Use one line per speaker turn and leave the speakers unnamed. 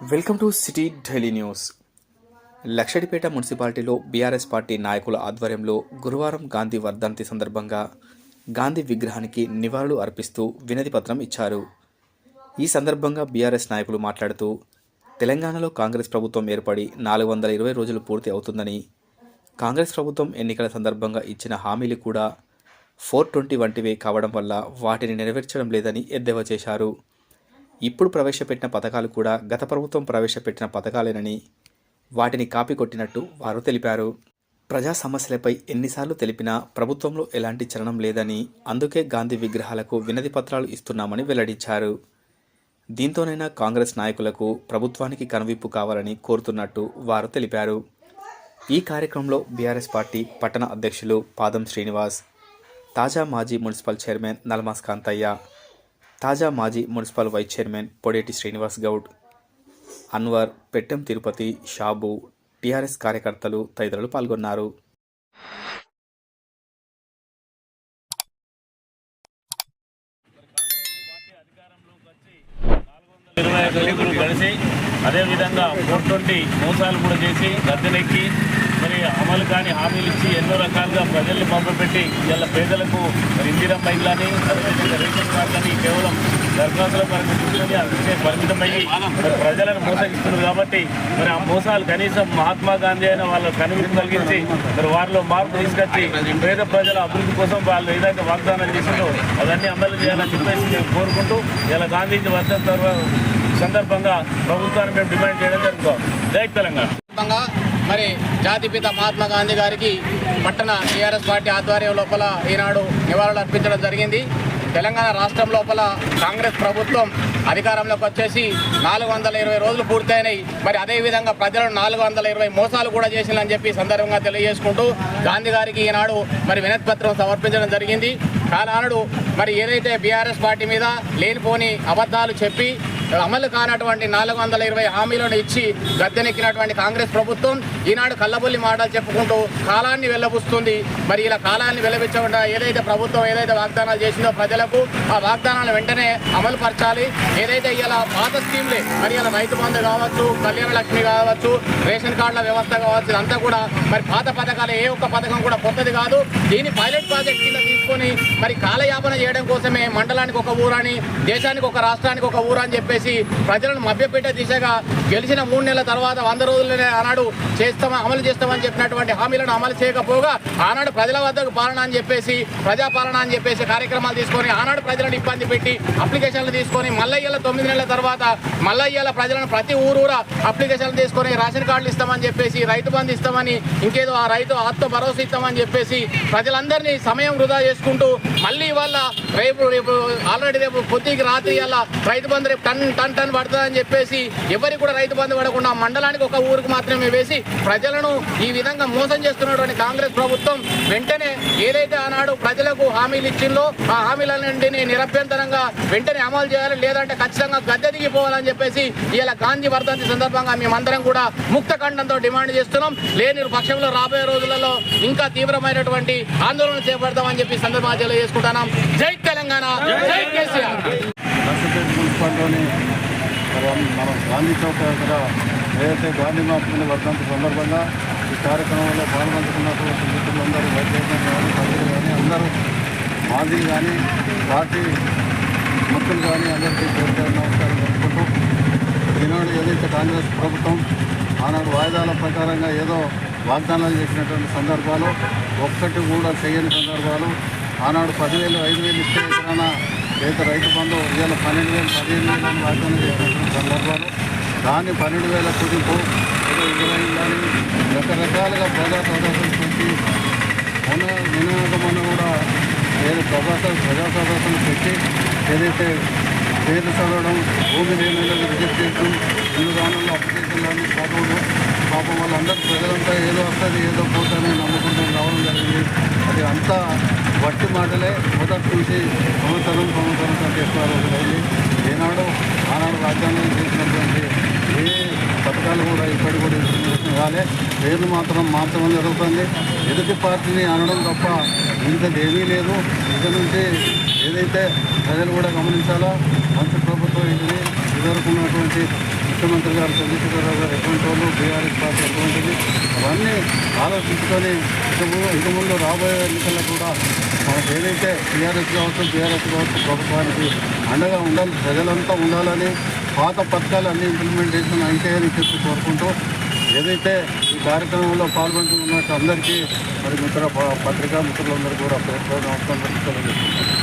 Welcome to city daily news. Luxettipet మున్సిపాలిటీలో BRS party నాయకుల ఆధ్వర్యంలో గురువారం గాంధీ వర్ధంతి సందర్భంగా గాంధీ విగ్రహానికి నివాళులు అర్పిస్తూ వినతి పత్రం ఇచ్చారు. ఈ సందర్భంగా బీఆర్ఎస్ నాయకులు మాట్లాడుతూ తెలంగాణలో కాంగ్రెస్ ప్రభుత్వం ఏర్పడి నాలుగు వందల ఇరవై రోజులు పూర్తి అవుతుందని కాంగ్రెస్ ప్రభుత్వం ఎన్నికల సందర్భంగా ఇచ్చిన హామీలు కూడా ఫోర్ ట్వంటీ వంటివే కావడం వల్ల వాటిని నెరవేర్చడం లేదని ఎద్దేవా చేశారు. ఇప్పుడు ప్రవేశపెట్టిన పథకాలు కూడా గత ప్రభుత్వం ప్రవేశపెట్టిన పథకాలేనని వాటిని కాపీ కొట్టినట్టు వారు తెలిపారు. ప్రజా సమస్యలపై ఎన్నిసార్లు తెలిపినా ప్రభుత్వంలో ఎలాంటి చలనం లేదని అందుకే గాంధీ విగ్రహాలకు వినతి పత్రాలు ఇస్తున్నామని వెల్లడించారు. దీంతోనైనా కాంగ్రెస్ నాయకులకు ప్రభుత్వానికి కనువిప్పు కావాలని కోరుతున్నట్టు వారు తెలిపారు. ఈ కార్యక్రమంలో బీఆర్ఎస్ పార్టీ పట్టణ అధ్యక్షులు పాదం శ్రీనివాస్ తాజా మాజీ మున్సిపల్ చైర్మన్ నల్మాస్ కాంతయ్య తాజా మాజీ municipal vice chairman Podeti Srinivas Goud Anwar Pettem Tirupati Shabu TRS కార్యకర్తలు తదితరులు పాల్గొన్నారు.
ఇరవై ఐదు కలిసి అదేవిధంగా ఫోర్ ట్వంటీ మోసాలు కూడా చేసి గద్దెనెక్కి మరి అమలు కాని హామీలు ఇచ్చి ఎన్నో రకాలుగా ప్రజల్ని పంపబెట్టి ఇలా పేదలకు మరి ఇందిరా మహిళని అదేవిధంగా రేషన్ కార్డులని కేవలం దరఖాస్తుల పరిమితి అందుకే పరిమితమయ్యి ప్రజలను మోసగిస్తున్నారు కాబట్టి మరి ఆ మోసాలు కనీసం మహాత్మా గాంధీ అయిన వాళ్ళ కనువిప్పు కలిగించి మరి వారిలో మార్పు తీసుకొచ్చి పేద ప్రజల అభివృద్ధి కోసం వాళ్ళు ఏదైతే వాగ్దానం చేసిందో అవన్నీ అమలు చేయాలని చెప్పేసి మేము కోరుకుంటూ ఇలా గాంధీజీ వర్షం సందర్భంగా ప్రభుత్వాన్ని మేము డిమాండ్ చేయడం జరుగుతాం జై తెలంగాణ.
మరి జాతిపిత మహాత్మా గాంధీ గారికి పట్టణ టీఆర్ఎస్ పార్టీ ఆధ్వర్యం లోపల ఈనాడు నివాళులు అర్పించడం జరిగింది. తెలంగాణ రాష్ట్రం లోపల కాంగ్రెస్ ప్రభుత్వం అధికారంలోకి వచ్చేసి నాలుగు వందల ఇరవై రోజులు పూర్తయినాయి. మరి అదేవిధంగా ప్రజలను నాలుగు వందల ఇరవై మోసాలు కూడా చేసిందని చెప్పి సందర్భంగా తెలియజేసుకుంటూ గాంధీ గారికి ఈనాడు మరి వినతిపత్రం సమర్పించడం జరిగింది. కానాడు మరి ఏదైతే బీఆర్ఎస్ పార్టీ మీద లేనిపోని అబద్ధాలు చెప్పి అమలు కానటువంటి నాలుగు వందల ఇరవై హామీలను ఇచ్చి గద్దెనెక్కినటువంటి కాంగ్రెస్ ప్రభుత్వం ఈనాడు కళ్ళబొల్లి మాటలు చెప్పుకుంటూ కాలాన్ని వెళ్ళబుస్తుంది మరి ఇలా కాలాన్ని వెల్లబిచ్చకుండా ఏదైతే ప్రభుత్వం ఏదైతే వాగ్దానాలు చేసిందో ప్రజలకు ఆ వాగ్దానాలు వెంటనే అమలు పరచాలి. ఏదైతే ఇలా పాత స్కీమ్లే మరి ఇలా రైతు బంధు కావచ్చు కళ్యాణ లక్ష్మి కావచ్చు రేషన్ కార్డుల వ్యవస్థ కావచ్చు ఇదంతా కూడా మరి పాత పథకాలు ఏ ఒక్క పథకం కూడా కొత్తది కాదు. దీన్ని పైలట్ ప్రాజెక్ట్ కింద తీసుకొని మరి కాలయాపన చేయడం కోసమే మండలానికి ఒక ఊరని దేశానికి ఒక రాష్ట్రానికి ఒక ఊరని చెప్పి చెప్పేసి ప్రజలను మభ్యపెట్టే దిశగా గెలిచిన మూడు నెలల తర్వాత వంద రోజుల్లోనే ఆనాడు చేస్తామని అమలు చేస్తామని చెప్పినటువంటి హామీలను అమలు చేయకపోగా ఆనాడు ప్రజల వద్దకు పాలన అని చెప్పేసి ప్రజాపాలన అని చెప్పేసి కార్యక్రమాలు తీసుకొని ఆనాడు ప్రజలను ఇబ్బంది పెట్టి అప్లికేషన్లు తీసుకొని మల్లయ్యల తొమ్మిది నెలల తర్వాత మల్లయ్యల ప్రజలను ప్రతి ఊరూరా అప్లికేషన్లు తీసుకొని రేషన్ కార్డులు ఇస్తామని చెప్పేసి రైతు బంధు ఇస్తామని ఇంకేదో ఆ రైతు ఆత్మ భరోసా ఇస్తామని చెప్పేసి ప్రజలందరినీ సమయం వృధా చేసుకుంటూ మళ్ళీ ఇవాళ రేపు రేపు ఆల్రెడీ రేపు పొద్దుకి రాత్రి అలా రైతు బంధు రేపు టన్ టన్ టన్ పడుతుందని చెప్పేసి ఎవరికి కూడా రైతు బంధు పడకుండా మండలానికి ఒక ఊరికి మాత్రమే వేసి ప్రజలను ఈ విధంగా మోసం చేస్తున్నటువంటి కాంగ్రెస్ ప్రభుత్వం వెంటనే ఏదైతే ఆనాడు ప్రజలకు హామీలు ఇచ్చిందో ఆ హామీలన్నింటినీ నిరభ్యంతరంగా వెంటనే అమలు చేయాలి. లేదంటే ఖచ్చితంగా గద్దె దిగిపోవాలని చెప్పేసి ఇలా గాంధీ వర్ధంతి సందర్భంగా మేమందరం కూడా ముక్త ఖండంతో డిమాండ్ చేస్తున్నాం. లేని పక్షంలో రాబోయే రోజులలో ఇంకా తీవ్రమైనటువంటి ఆందోళన చేపడతామని చెప్పి ఈ సందర్భంగా తెలియజేసుకుంటున్నాం. జై తెలంగాణ. జై కేసీఆర్.
నర్సపేట మనం మన గాంధీ చౌక్ దగ్గర ఏదైతే గాంధీ మార్పులు వర్ధంతి సందర్భంగా ఈ కార్యక్రమంలో పాల్గొంటున్నటువంటి మిత్రులందరూ వైద్యులు కానీ ప్రజలు కానీ అందరూ మాజీ కానీ పార్టీ ముఖ్యులు కానీ అందరికీ పేరు నమస్కారం చెప్పుకుంటూ ఈనాడు ఏదైతే కాంగ్రెస్ ప్రభుత్వం ఆనాడు వాయిదాల ప్రకారంగా ఏదో వాగ్దానాలు చేసినటువంటి సందర్భాలు ఒక్కటి కూడా చేయని సందర్భాలు ఆనాడు పదివేలు ఐదు వేలు ఇస్తే ఎక్కడైనా రైతు రైతు బంధు ఇవాళ పన్నెండు వేలు పదిహేను వేలు అని వాగ్దానం చేసినటువంటి సందర్భాలు. దాన్ని పన్నెండు వేల కుదింపు ఇరవై కానీ రకరకాలుగా ప్రజా సదస్సులు పెట్టి మొన్న నినాదం కూడా ఏదో ప్రజా ప్రజా సదస్సులు పెట్టి ఏదైతే పేరు చదవడం భూమి లేని రిజెక్ట్ చేయడం ఇల్లు దానిలో అప్లికేషన్లన్నీ చదవడం పాపం వాళ్ళందరూ ప్రజలంతా ఏదో వస్తుంది ఏదో పోతుందని నమ్ముకుంటూ రావడం జరిగింది. అది అంతా వట్టి మాటలే మొదటి నుంచి సంవత్సరం సంవత్సరం చేస్తున్నారు ఒకటి ఏనాడు ఆనాడు రాజ్యాంగం చేసినటువంటి ఏ పథకాలు కూడా ఇప్పటి కూడా కాలే పేర్లు మాత్రం మార్చడం జరుగుతుంది. ఎదుటి పార్టీని అనడం తప్ప ఇంతది ఏమీ లేదు. ఇక నుంచి ఏదైతే ప్రజలు కూడా గమనించాలో మంచి ప్రభుత్వం ఇది. ఇదివరకు ఉన్నటువంటి ముఖ్యమంత్రి గారు చంద్రశేఖరరావు గారు ఎటువంటి వాళ్ళు బీఆర్ఎస్ పార్టీ ఎటువంటిది అవన్నీ ఆలోచించుకొని ఇక ముందు రాబోయే ఎన్నికల్లో కూడా మనకు ఏదైతే టీఆర్ఎస్ కావచ్చు బీఆర్ఎస్ కావచ్చు ప్రభుత్వానికి అండగా ఉండాలి ప్రజలంతా ఉండాలని పాత పథకాలు అన్ని ఇంప్లిమెంటేషన్ అయితాయని చెప్పి కోరుకుంటూ ఏదైతే ఈ కార్యక్రమంలో పాల్గొంటున్నట్టు అందరికీ మరి మిత్ర పత్రికా మిత్రులందరూ కూడా ప్రయత్నం నమస్కారం